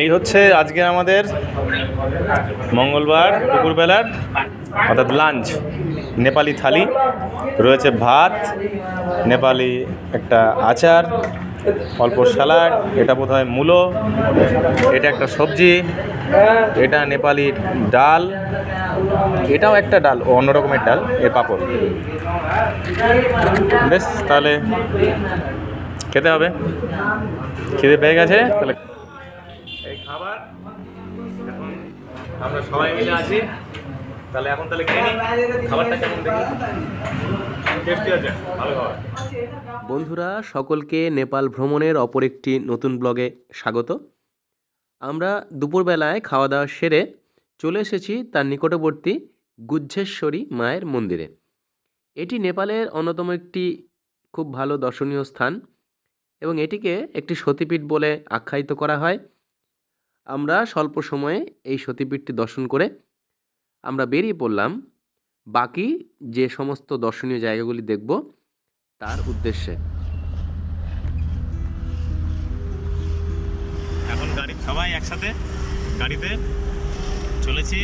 এই হচ্ছে আজকে আমাদের মঙ্গলবার দুপুরবেলার, অর্থাৎ লাঞ্চ নেপালি থালি, রয়েছে ভাত, নেপালি একটা আচার, অল্প স্যালাড এটা বোধ হয় মূলো, এটা একটা সবজি, এটা নেপালি ডাল, এটাও একটা ডাল অন্য রকমের ডাল, এর পাঁপড়। বেশ, তাহলে খেতে হবে। খিদে পেয়ে গেছে, তাহলে খাবার এখন আমরা সবাই মিলে আছি। তাহলে এখন তাহলে খাবারটা কেমন বন্ধুরা, সকলকে নেপাল ভ্রমণের অপর একটি নতুন ব্লগে স্বাগত। আমরা দুপুরবেলায় খাওয়া দাওয়া সেরে চলে এসেছি তার নিকটবর্তী গুজ্জেশ্বরী মায়ের মন্দিরে। এটি নেপালের অন্যতম একটি খুব ভালো দর্শনীয় স্থান এবং এটিকে একটি সতীপীঠ বলে আখ্যায়িত করা হয়। আমরা স্বল্প সময়ে এই সতীপীঠটি দর্শন করে আমরা বেরিয়ে পড়লাম। বাকি যে সমস্ত দর্শনীয় জায়গাগুলি দেখব তার উদ্দেশ্যে। এখন গাড়ি, সবাই একসাথে গাড়িতে চলেছি।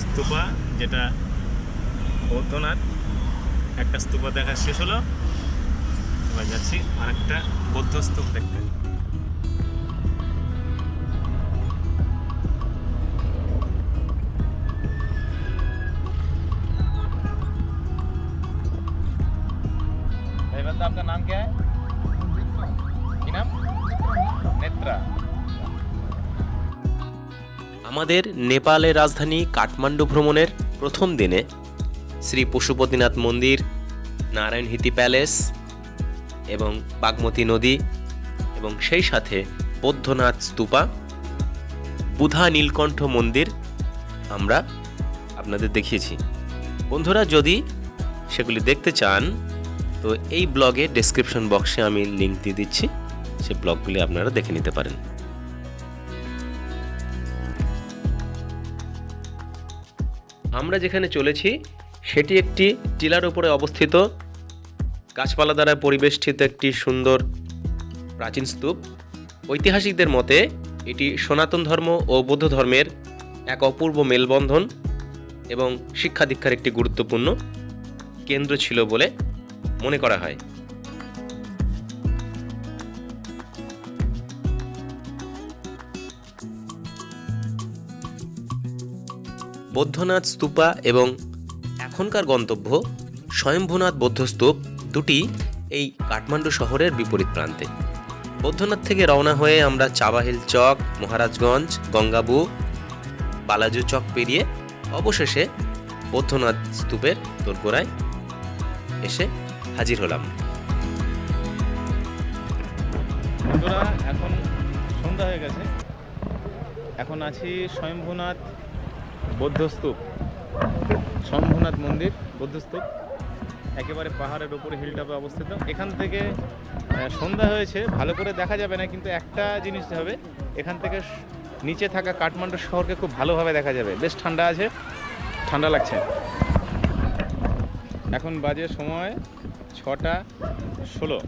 স্তূপা, যেটা বৌদ্ধনাথ একটা স্তূপা দেখা শেষ হলো। এবার যাচ্ছি আর একটা বৌদ্ধ স্তূপ দেখতে। আমাদের নেপালের রাজধানী কাঠমান্ডু ভ্রমণের প্রথম দিনে শ্রী পশুপতিনাথ মন্দির, নারায়ণহিতি প্যালেস এবং বাগমতী নদী এবং সেই সাথে বৌদ্ধনাথ স্তূপা, বুধা নীলকণ্ঠ মন্দির আমরা আপনাদের দেখিয়েছি। বন্ধুরা, যদি সেগুলি দেখতে চান, তো এই ব্লগে ডেসক্রিপশন বক্সে আমি লিংক দিয়ে দিচ্ছি। সে ব্লগগুলি আপনারা দেখে নিতে পারেন। আমরা যেখানে চলেছি, সেটি একটি টিলার উপরে অবস্থিত। গাছপালা দ্বারা পরিবেষ্টিত একটি সুন্দর প্রাচীন স্তূপ। ঐতিহাসিকদের মতে, এটি সনাতন ধর্ম ও বৌদ্ধ ধর্মের এক অপূর্ব মেলবন্ধন এবং শিক্ষা দীক্ষার একটি গুরুত্বপূর্ণ কেন্দ্র ছিল বলে মনে করা হয়। বৌদ্ধনাথ স্তূপা এবং এখনকার গন্তব্য স্বয়ম্ভূনাথ বৌদ্ধস্তূপ দুটি এই কাঠমান্ডু শহরের বিপরীত প্রান্তে। বৌদ্ধনাথ থেকে রওনা হয়ে আমরা চাবাহিল চক, মহারাজগঞ্জ, গঙ্গাবু, বালাজু চক পেরিয়ে অবশেষে বৌদ্ধনাথ স্তূপের দোরগোড়ায় এসে হাজির হলাম। এখন সন্ধ্যা হয়ে গেছে। এখন আছি স্বয়ম্ভূনাথ বৌদ্ধস্তূপ স্বয়ম্ভূনাথ মন্দির, বৌদ্ধস্তূপ, একেবারে পাহাড়ের উপরে হিলটপে অবস্থিত। এখান থেকে সন্ধ্যা হয়েছে, ভালো করে দেখা যাবে না, কিন্তু একটা জিনিস হবে, এখান থেকে নিচে থাকা কাঠমান্ডু শহরকে খুব ভালোভাবে দেখা যাবে। বেশ ঠান্ডা আছে, ঠান্ডা লাগছে। এখন বাজে সময় ছটা ষোলো।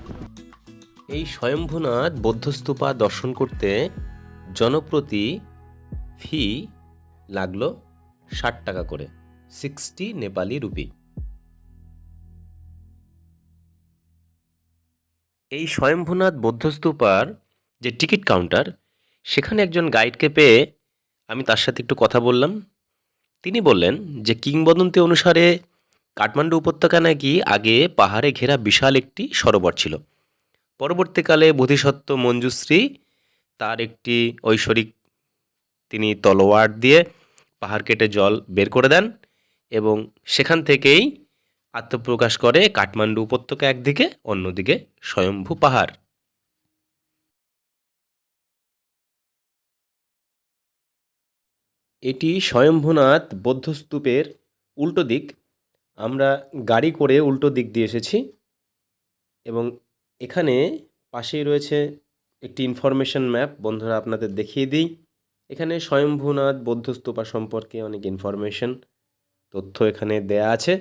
এই স্বয়ম্ভূনাথ বৌদ্ধস্তূপা দর্শন করতে জনপ্রতি ফি লাগল ষাট টাকা করে সিক্সটি নেপালি রুপি। এই স্বয়ম্ভূনাথ বৌদ্ধস্তূপার যে টিকিট কাউন্টার, সেখানে একজন গাইডকে পেয়ে আমি তার সাথে একটু কথা বললাম। তিনি বললেন যে কিংবদন্তি অনুসারে কাঠমান্ডু উপত্যকা নাকি আগে পাহাড়ে ঘেরা বিশাল একটি সরোবর ছিল। পরবর্তীকালে বোধিসত্ত্ব মঞ্জুশ্রী তার একটি ঐশ্বরিক তিনি তলোয়ার দিয়ে পাহাড় কেটে জল বের করে দেন এবং সেখান থেকেই আত্মপ্রকাশ করে কাঠমান্ডু উপত্যকা একদিকে, অন্যদিকে স্বয়ম্ভু পাহাড়। এটি স্বয়ম্ভূনাথ বৌদ্ধস্তূপের উল্টো দিক। আমরা গাড়ি করে উল্টো দিক দিয়ে এসেছি এবং এখানে পাশেই রয়েছে একটি ইনফরমেশন ম্যাপ বন্ধুরা, আপনাদের দেখিয়ে দিই। এখানে স্বয়ম্ভুনাথ, বৌদ্ধস্তূপা সম্পর্কে অনেক ইনফরমেশন তথ্য এখানে দেয়া আছে।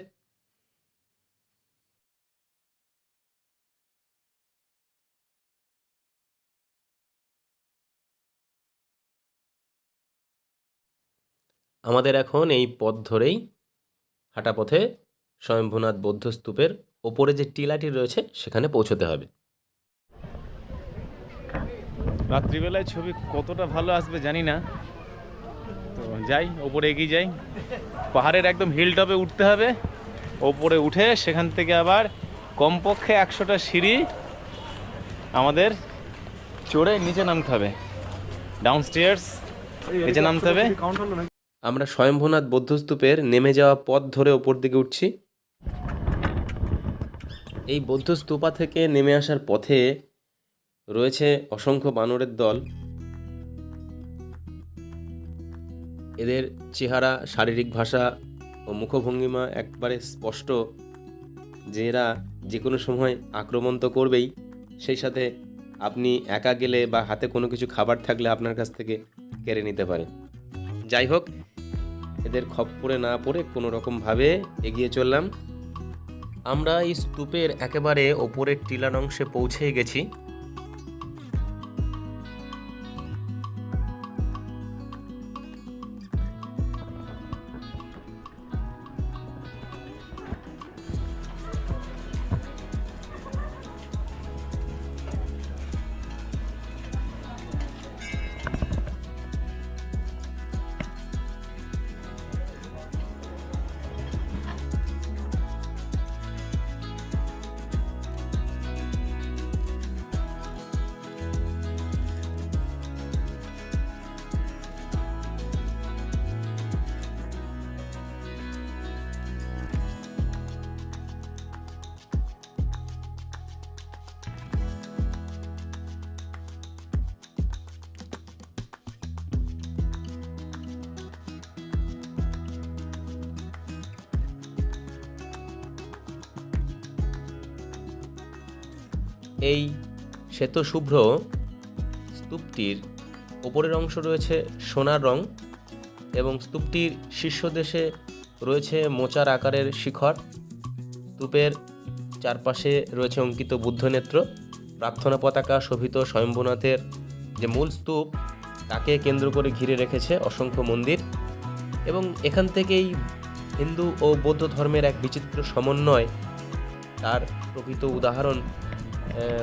আমাদের এখন এই পথ ধরেই হাঁটা পথে স্বয়ম্ভুনাথ বৌদ্ধ স্তূপের ওপরে যে টিলাটি রয়েছে, সেখানে পৌঁছতে হবে। রাত্রিবেলায় ছবি কতটা ভালো আসবে জানি না। তো যাই, ওপরে এগিয়ে যাই। পাহাড়ের একদম হিল টপে উঠতে হবে। ওপরে উঠে সেখান থেকে আবার কমপক্ষে একশোটা সিঁড়ি আমাদের চড়ে নিচে নামতে হবে। ডাউন স্টেয়ার্স নিচে নামতে হবে। আমরা স্বয়ম্ভূনাথ বৌদ্ধস্তূপের নেমে যাওয়া পথ ধরে ওপর দিকে উঠছি। এই বৌদ্ধ স্তূপা থেকে নেমে আসার পথে রয়েছে অসংখ্য বানরের দল। এদের চেহারা, শারীরিক ভাষা ও মুখভঙ্গিমা একবারে স্পষ্ট যে এরা যে কোনো সময় আক্রমণ তো করবেই। সেই সাথে আপনি একা গেলে বা হাতে কোনো কিছু খাবার থাকলে আপনার কাছ থেকে কেড়ে নিতে পারে। যাই হোক, এদের খপ্পরে না পড়ে কোনো রকমভাবে এগিয়ে চললাম। আমরা এই স্তূপের একেবারে ওপরের টিলার অংশে পৌঁছে গেছি। এই শ্বেতশুভ্র স্তূপটির ওপরের অংশ রয়েছে সোনার রং এবং স্তূপটির শীর্ষদেশে রয়েছে মোচার আকারের শিখর। স্তূপের চারপাশে রয়েছে অঙ্কিত বুদ্ধনেত্র। প্রার্থনা পতাকা শোভিত স্বয়ম্ভনাথের যে মূল স্তূপ, তাকে কেন্দ্র করে ঘিরে রেখেছে অসংখ্য মন্দির এবং এখান থেকেই হিন্দু ও বৌদ্ধ ধর্মের এক বিচিত্র সমন্বয় তার প্রকৃত উদাহরণ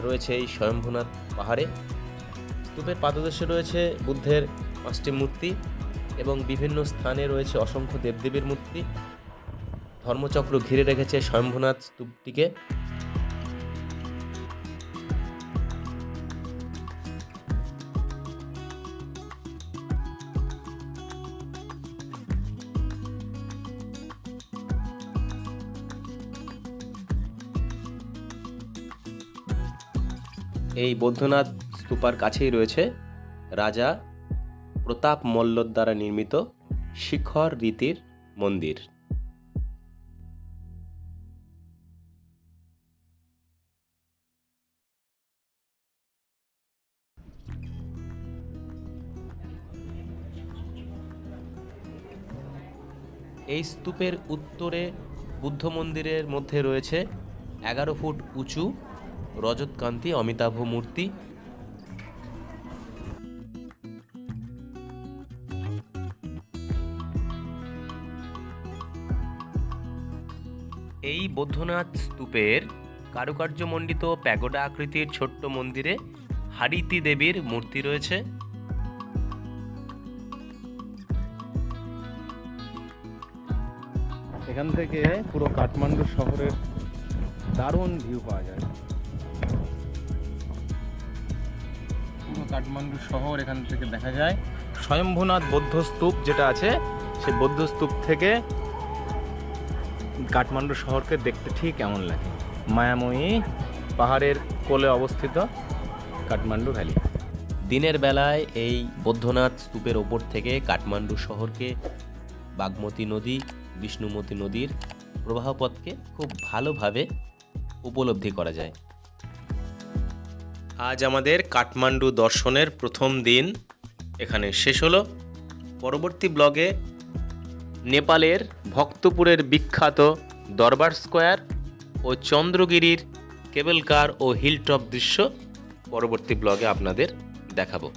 রয়েছে এই স্বয়ম্ভূনাথ পাহাড়ে। স্তূপের পাদদেশে রয়েছে বুদ্ধের পাঁচটি মূর্তি এবং বিভিন্ন স্থানে রয়েছে অসংখ্য দেবদেবীর মূর্তি। ধর্মচক্র ঘিরে রেখেছে স্বয়ম্ভূনাথ স্তূপটিকে। এই বৌদ্ধনাথ স্তূপার কাছেই রয়েছে রাজা প্রতাপ মল্লর দ্বারা নির্মিত শিখর রীতির মন্দির। এই স্তূপের উত্তরে বুদ্ধ মন্দিরের মধ্যে রয়েছে এগারো ফুট উঁচু রজতকান্তি অমিতাভ মূর্তি। এই বৌদ্ধনাথ স্তূপের কারুকার্যমণ্ডিত প্যাগোডা আকৃতির ছোট্ট মন্দিরে হারিতি দেবীর মূর্তি রয়েছে। এখান থেকে পুরো কাঠমান্ডু শহরের দারুণ ভিউ পাওয়া যায়। কাঠমান্ডু শহর এখান থেকে দেখা যায়। স্বয়ম্ভূনাথ বৌদ্ধ স্তূপ যেটা আছে, সেই বৌদ্ধ স্তূপ থেকে কাঠমান্ডু শহরকে দেখতে ঠিক কেমন লাগে? মায়াময়ী পাহাড়ের কোলে অবস্থিত কাঠমান্ডু ভ্যালি। দিনের বেলায় এই বৌদ্ধনাথ স্তূপের ওপর থেকে কাঠমান্ডু শহরকে বাগমতী নদী, বিষ্ণুমতী নদীর প্রবাহপথকে খুব ভালোভাবে উপলব্ধি করা যায়। আজ আমাদের কাঠমান্ডু দর্শনের প্রথম দিন। এখানে শেষ হলো। পরবর্তী ব্লগে নেপালের ভক্তপুরের বিখ্যাত দরবার স্কোয়ার ও চন্দ্রগিরির কেবল কার ও হিলটপ দৃশ্য পরবর্তী ব্লগে আপনাদের দেখাবো।